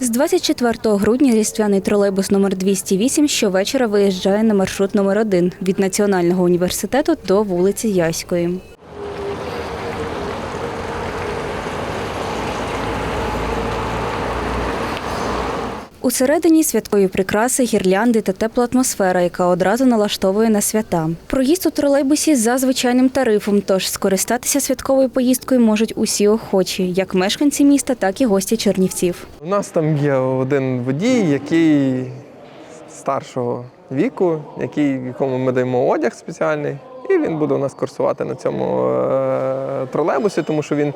З 24 грудня різдвяний тролейбус номер 208 щовечора виїжджає на маршрут номер 1 від Національного університету до вулиці Яської. Усередині святкові прикраси, гірлянди та тепла атмосфера, яка одразу налаштовує на свята. Проїзд у тролейбусі за звичайним тарифом, тож скористатися святковою поїздкою можуть усі охочі, як мешканці міста, так і гості Чернівців. У нас там є один водій, який старшого віку, який, якому ми даємо одяг спеціальний, і він буде у нас курсувати на цьому е, тролейбусі, тому що він,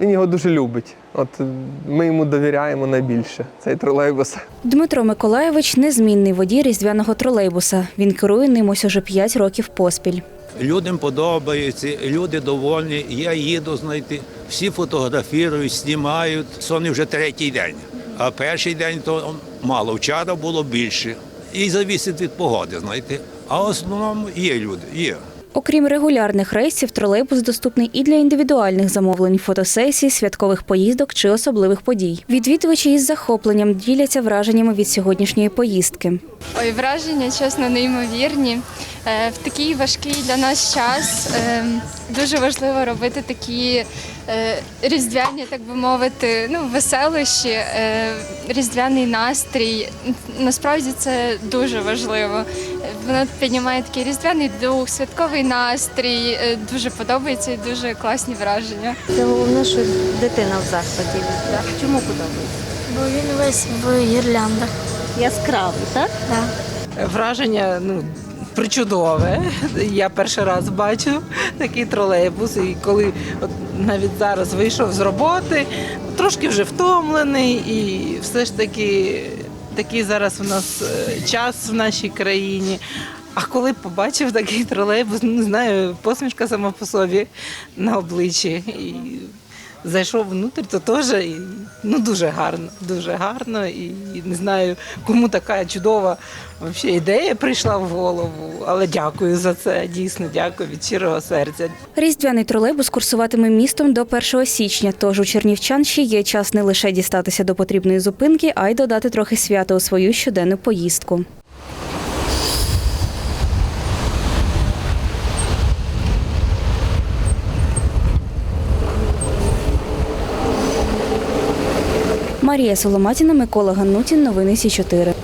він його дуже любить. От е, ми йому довіряємо найбільше цей тролейбус. Дмитро Миколаєвич незмінний водій різдвяного тролейбуса. Він керує ним ось уже 5 років поспіль. Людям подобається, люди довольні. Я їду знайти. Всі фотографірують, знімають. Сьогодні вже третій день. А перший день то мало. Вчора було більше. І завісить від погоди, знаєте. А в основному є люди, є. Окрім регулярних рейсів, тролейбус доступний і для індивідуальних замовлень, фотосесій, святкових поїздок чи особливих подій. Відвідувачі із захопленням діляться враженнями від сьогоднішньої поїздки. Ой, враження, чесно, неймовірні. Е, В такий важкий для нас час е, дуже важливо робити такі е, різдвяні, так би мовити, ну, веселощі, різдвяний настрій. Насправді це дуже важливо. Воно піднімає такий різдвяний дух, святковий настрій. Е, Дуже подобається і дуже класні враження. Це головне, що дитина в захваті. Так. Чому подобається? Бо він весь в гірляндах. Яскравий, так? Да. Враження ну, причудове. Я перший раз бачу такий тролейбус. І коли от навіть зараз вийшов з роботи, трошки вже втомлений, і все ж таки такий зараз у нас е, час в нашій країні. А коли побачив такий тролейбус, ну, не знаю, посмішка сама по собі на обличчі. І зайшов внутрь, то теж і, ну, дуже гарно, дуже гарно. І не знаю, кому така чудова вообще, ідея прийшла в голову. Але дякую за це. Дійсно, дякую від щирого серця. Різдвяний тролейбус курсуватиме містом до 1 січня, тож у чернівчан ще є час не лише дістатися до потрібної зупинки, а й додати трохи свята у свою щоденну поїздку. Марія Соломатіна, Микола Ганнутін. Новини Сі 4